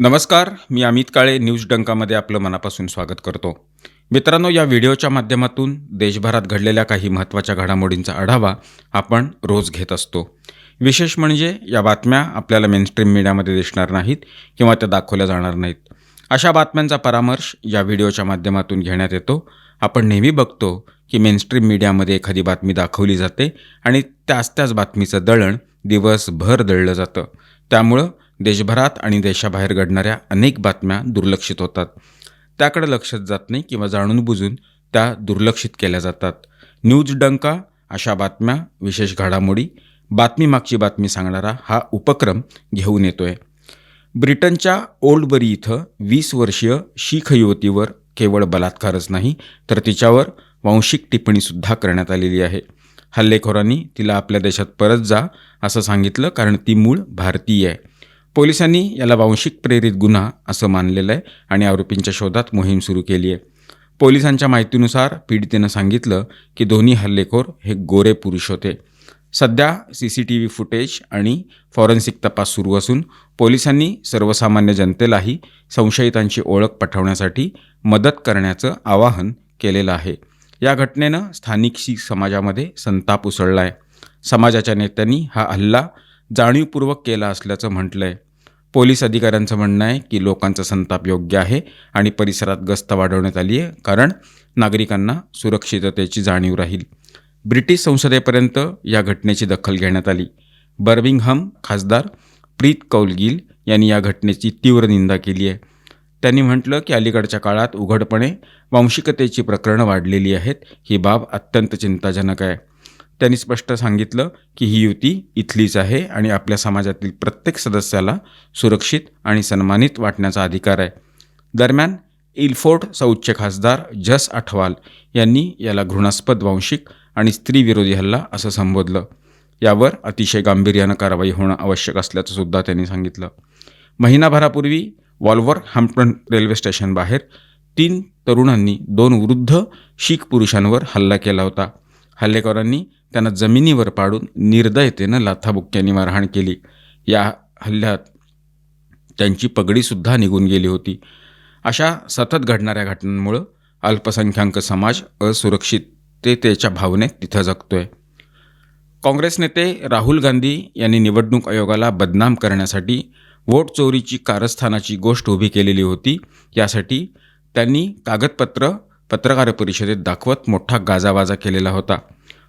नमस्कार मी अमित काळे न्यूज डंकामध्ये आपलं मनापासून स्वागत करतो. मित्रांनो या व्हिडिओच्या माध्यमातून देशभरात घडलेल्या काही महत्त्वाच्या घडामोडींचा आढावा आपण रोज घेत असतो. विशेष म्हणजे या बातम्या आपल्याला मेनस्ट्रीम मीडियामध्ये दिसणार नाहीत किंवा त्या दाखवल्या जाणार नाहीत. अशा बातम्यांचा परामर्श या व्हिडिओच्या माध्यमातून घेण्यात येतो. आपण नेहमी बघतो की मेनस्ट्रीम मीडियामध्ये एखादी बातमी दाखवली जाते आणि त्याच त्याच बातमीचं दळण दिवसभर दळलं जातं. त्यामुळं देशभरात आणि देशाबाहेर घडणाऱ्या अनेक बातम्या दुर्लक्षित होतात. त्याकडे लक्षच जात नाही किंवा जाणून बुजून त्या दुर्लक्षित केल्या जातात. न्यूज डंका अशा बातम्या विशेष घडामोडी बातमी मागची बातमी सांगणारा हा उपक्रम घेऊन येतोय. ब्रिटनच्या ओल्डबरी इथं वीस वर्षीय शीख युवतीवर केवळ बलात्कारच नाही तर तिच्यावर वांशिक टिप्पणीसुद्धा करण्यात आलेली आहे. हल्लेखोरांनी तिला आपल्या देशात परत जा असं सांगितलं कारण ती मूळ भारतीय आहे. पोलिसांनी याला वांशिक प्रेरित गुन्हा असं मानलेलं आहे आणि आरोपींच्या शोधात मोहीम सुरू केली आहे. पोलिसांच्या माहितीनुसार पीडितेनं सांगितलं की दोन्ही हल्लेखोर हे गोरे पुरुष होते. सध्या C C T V footage आणि फॉरेन्सिक तपास सुरू असून पोलिसांनी सर्वसामान्य जनतेलाही संशयितांची ओळख पटवण्यासाठी मदत करण्याचं आवाहन केलेलं आहे. या घटनेनं स्थानिक शीख समाजामध्ये संताप उसळला आहे समाजाच्या नेत्यांनी हा हल्ला जाणीवपूर्वक केला असल्याचं म्हटलं आहे पोलीस अधिकाऱ्यांचं म्हणणं आहे की लोकांचा संताप योग्य आहे आणि परिसरात गस्त वाढवण्यात आली आहे कारण नागरिकांना सुरक्षिततेची जाणीव राहील. ब्रिटिश संसदेपर्यंत या घटनेची दखल घेण्यात आली. बर्मिंगहम खासदार प्रीत कौलगिल यांनी या घटनेची तीव्र निंदा केली आहे. त्यांनी म्हटलं की अलीकडच्या काळात उघडपणे वांशिकतेची प्रकरणं वाढलेली आहेत. ही बाब अत्यंत चिंताजनक आहे. त्यांनी स्पष्ट सांगितलं की ही युती इथलीच आहे आणि आपल्या समाजातील प्रत्येक सदस्याला सुरक्षित आणि सन्मानित वाटण्याचा अधिकार आहे. दरम्यान इल्फोर्ड सौच्च खासदार जस आठवाल यांनी याला घृणास्पद वांशिक आणि स्त्रीविरोधी हल्ला असं संबोधलं. यावर अतिशय गांभीर्यानं कारवाई होणं आवश्यक असल्याचं सुद्धा त्यांनी सांगितलं. महिनाभरापूर्वी वॉल्वर हॅम्पटन रेल्वे स्टेशनबाहेर तीन तरुणांनी दोन वृद्ध शीख पुरुषांवर हल्ला केला होता. हल्लेखोरांनी त्यांना जमिनीवर पाडून निर्दयतेनं लाथाबुक्क्यांनी मारहाण केली. या हल्ल्यात त्यांची पगडीसुद्धा निघून गेली होती. अशा सतत घडणाऱ्या घटनांमुळं अल्पसंख्याक समाज असुरक्षिततेच्या भावनेत तिथं जगतोय. काँग्रेस नेते राहुल गांधी यांनी निवडणूक आयोगाला बदनाम करण्यासाठी वोट चोरीची कारस्थानाची गोष्ट उभी केलेली होती. यासाठी त्यांनी कागदपत्र पत्रकार परिषदेत दाखवत मोठा गाजावाजा केलेला होता.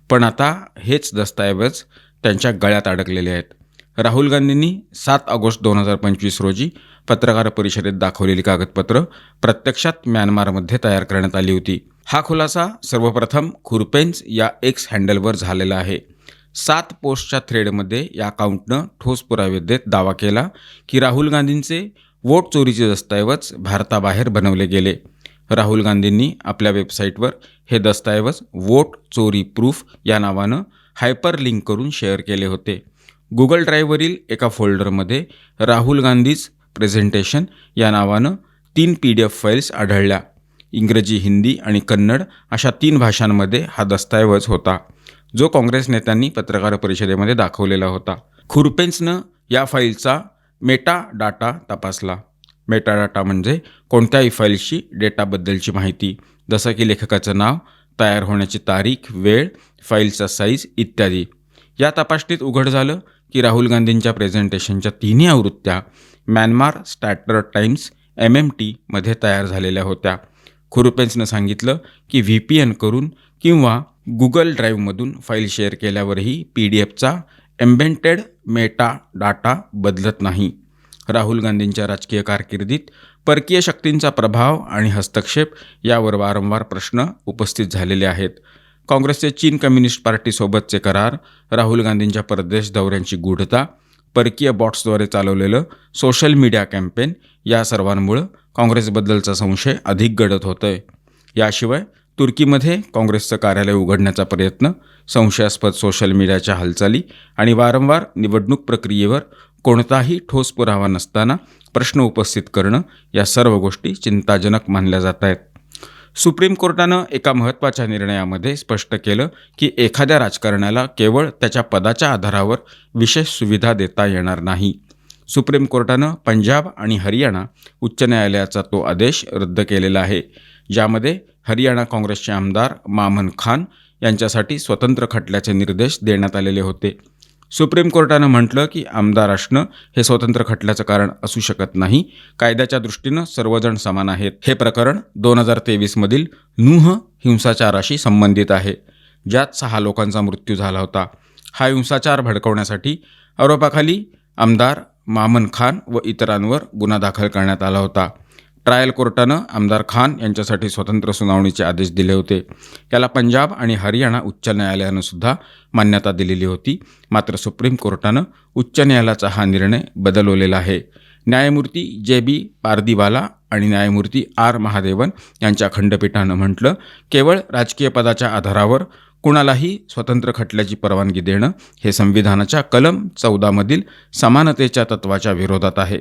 पण आता हेच दस्तऐवज त्यांच्या गळ्यात अडकलेले आहेत. राहुल गांधींनी सात ऑगस्ट दोन हजार पंचवीस रोजी पत्रकार परिषदेत दाखवलेली कागदपत्र प्रत्यक्षात म्यानमारमध्ये तयार करण्यात आली होती. हा खुलासा सर्वप्रथम खुरपेन्स या एक्स हँडलवर झालेला आहे. सात पोस्टच्या थ्रेडमध्ये या अकाउंटनं ठोस पुरावे देत दावा केला की राहुल गांधींचे वोट चोरीचे दस्तऐवज भारताबाहेर बनवले गेले. राहुल गांधींनी आपल्या वेबसाईटवर हे दस्तऐवज वोट चोरी प्रूफ या नावानं हायपर लिंक करून शेअर केले होते. गुगल ड्राईव्हवरील एका फोल्डरमध्ये राहुल गांधीज प्रेझेंटेशन या नावानं तीन पी डी एफ फाईल्स आढळल्या. इंग्रजी हिंदी आणि कन्नड अशा तीन भाषांमध्ये हा दस्तऐवज होता जो काँग्रेस नेत्यांनी पत्रकार परिषदेमध्ये दाखवलेला होता. खुरपेन्सनं या फाईलचा मेटा डाटा तपासला. मेटा डाटा म्हणजे कोणत्याही फाईलशी डेटाबद्दलची माहिती. जसं की लेखकाचं नाव तयार होण्याची तारीख वेळ फाईलचा साईज इत्यादी. या तपासणीत उघड झालं की राहुल गांधींच्या प्रेझेंटेशनच्या तिन्ही आवृत्त्या Myanmar standard times M M टीमध्ये तयार झालेल्या होत्या. खुरुपेन्सनं सांगितलं की व्ही पी एन करून किंवा गुगल ड्राईव्हमधून फाईल शेअर केल्यावरही पी डी एफचा एम्बेंटेड मेटा डाटा बदलत नाही. राहुल गांधींच्या राजकीय कारकिर्दीत परकीय शक्तींचा प्रभाव आणि हस्तक्षेप यावर वारंवार प्रश्न उपस्थित झालेले आहेत. काँग्रेसचे चीन कम्युनिस्ट पार्टीसोबतचे करार राहुल गांधींच्या परदेश दौऱ्यांची गूढता परकीय बॉट्सद्वारे चालवलेलं सोशल मीडिया कॅम्पेन या सर्वांमुळं काँग्रेसबद्दलचा संशय अधिक गडत होतोय. आहे याशिवाय तुर्कीमध्ये काँग्रेसचं कार्यालय उघडण्याचा प्रयत्न संशयास्पद सोशल मीडियाच्या हालचाली आणि वारंवार निवडणूक प्रक्रियेवर कोणताही ठोस पुरावा नसताना प्रश्न उपस्थित करणं या सर्व गोष्टी चिंताजनक मानल्या जात आहेत. सुप्रीम कोर्टानं एका महत्त्वाच्या निर्णयामध्ये स्पष्ट केलं की एखाद्या राजकारण्याला केवळ त्याच्या पदाच्या आधारावर विशेष सुविधा देता येणार नाही. सुप्रीम कोर्टानं पंजाब आणि हरियाणा उच्च न्यायालयाचा तो आदेश रद्द केलेला आहे ज्यामध्ये हरियाणा काँग्रेसचे आमदार मामन खान यांच्यासाठी स्वतंत्र खटल्याचे निर्देश देण्यात आलेले होते. सुप्रीम कोर्टानं म्हटलं की आमदार असणं हे स्वतंत्र खटल्याचं कारण असू शकत नाही. कायद्याच्या दृष्टीनं सर्वजण समान आहेत. हे प्रकरण दोन हजार तेवीसमधील नूह हिंसाचाराशी संबंधित आहे. ज्यात सहा लोकांचा मृत्यू झाला होता. हा हिंसाचार भडकवण्यासाठी आरोपाखाली आमदार मामन खान व इतरांवर गुन्हा दाखल करण्यात आला होता. ट्रायल कोर्टानं आमदार खान यांच्यासाठी स्वतंत्र सुनावणीचे आदेश दिले होते. याला पंजाब आणि हरियाणा उच्च न्यायालयानं सुद्धा मान्यता दिलेली होती. मात्र सुप्रीम कोर्टानं उच्च न्यायालयाचा हा निर्णय बदलवलेला आहे. न्यायमूर्ती जे बी पारदीवाला आणि न्यायमूर्ती आर महादेवन यांच्या खंडपीठानं म्हटलं केवळ राजकीय पदाच्या आधारावर कुणालाही स्वतंत्र खटल्याची परवानगी देणं हे संविधानाच्या कलम चौदामधील समानतेच्या तत्वाच्या विरोधात आहे.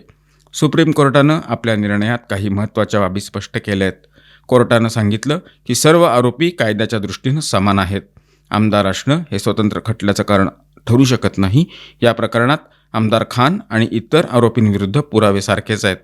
सुप्रीम कोर्टानं आपल्या निर्णयात काही महत्त्वाच्या बाबी स्पष्ट केल्या आहेत कोर्टानं सांगितलं की सर्व आरोपी कायद्याच्या दृष्टीनं समान आहेत. आमदार असणं हे स्वतंत्र खटल्याचं कारण ठरू शकत नाही. या प्रकरणात आमदार खान आणि इतर आरोपींविरुद्ध पुरावे सारखेच आहेत.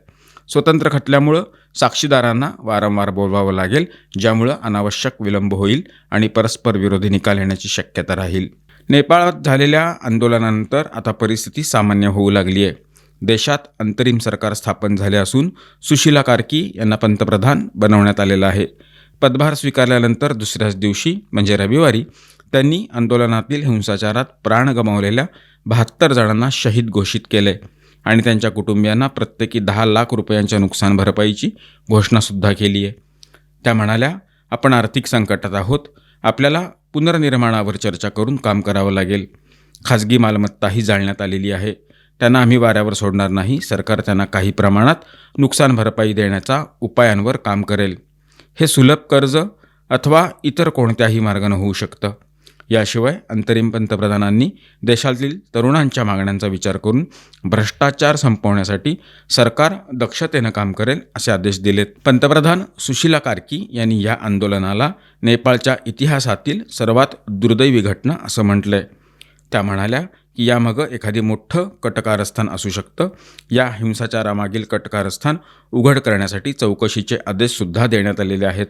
स्वतंत्र खटल्यामुळं साक्षीदारांना वारंवार बोलवावं लागेल ज्यामुळं अनावश्यक विलंब होईल आणि परस्पर विरोधी निकाल येण्याची शक्यता राहील. नेपाळात झालेल्या आंदोलनानंतर आता परिस्थिती सामान्य होऊ लागली आहे देशात अंतरिम सरकार स्थापन झाले असून सुशीला कार्की यांना पंतप्रधान बनवण्यात आलेलं आहे. पदभार स्वीकारल्यानंतर दुसऱ्याच दिवशी म्हणजे रविवारी त्यांनी आंदोलनातील हिंसाचारात प्राण गमावलेल्या बहात्तर जणांना शहीद घोषित केले आणि त्यांच्या कुटुंबियांना प्रत्येकी दहा लाख रुपयांच्या नुकसान भरपाईची घोषणासुद्धा केली आहे. त्या म्हणाल्या आपण आर्थिक संकटात आहोत. आपल्याला पुनर्निर्माणावर चर्चा करून काम करावं लागेल. खाजगी मालमत्ताही जाळण्यात आलेली आहे. त्यांना आम्ही वाऱ्यावर सोडणार नाही. सरकार त्यांना काही प्रमाणात नुकसान भरपाई देण्याचा उपायांवर काम करेल. हे सुलभ कर्ज अथवा इतर कोणत्याही मार्गानं होऊ शकतं. याशिवाय अंतरिम पंतप्रधानांनी देशातील तरुणांच्या मागण्यांचा विचार करून भ्रष्टाचार संपवण्यासाठी सरकार दक्षतेनं काम करेल असे आदेश दिलेत. पंतप्रधान सुशीला कार्की यांनी या आंदोलनाला नेपाळच्या इतिहासातील सर्वात दुर्दैवी घटना असं म्हटलंय. त्या म्हणाल्या की यामागं एखादी मोठं कटकारस्थान असू शकतं. या हिंसाचारामागील कटकारस्थान उघड करण्यासाठी चौकशीचे आदेशसुद्धा देण्यात आलेले आहेत.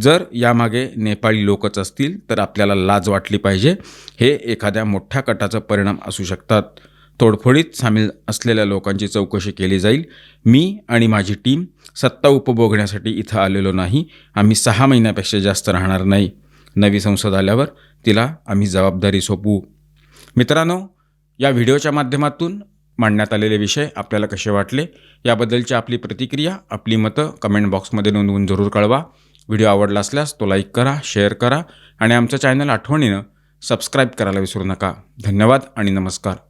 जर यामागे नेपाळी लोकच असतील तर आपल्याला लाज वाटली पाहिजे. हे एखाद्या मोठ्या कटाचा परिणाम असू शकतात. तोडफोडीत सामील असलेल्या लोकांची चौकशी केली जाईल. मी आणि माझी टीम सत्ता उपभोगण्यासाठी इथं आलेलो नाही. आम्ही सहा महिन्यापेक्षा जास्त राहणार नाही. नवी संसद आल्यावर तिला आम्ही जबाबदारी सोपवू. मित्रांनो या व्हिडिओच्या माध्यमातून मांडण्यात आलेले विषय आपल्याला कसे वाटले याबद्दलची आपली प्रतिक्रिया आपली मतं कमेंट बॉक्समध्ये नोंदवून जरूर कळवा. व्हिडिओ आवडला असल्यास तो लाईक करा शेअर करा आणि आमचं चॅनल आठवणीनं सबस्क्राईब करायला विसरू नका. धन्यवाद आणि नमस्कार.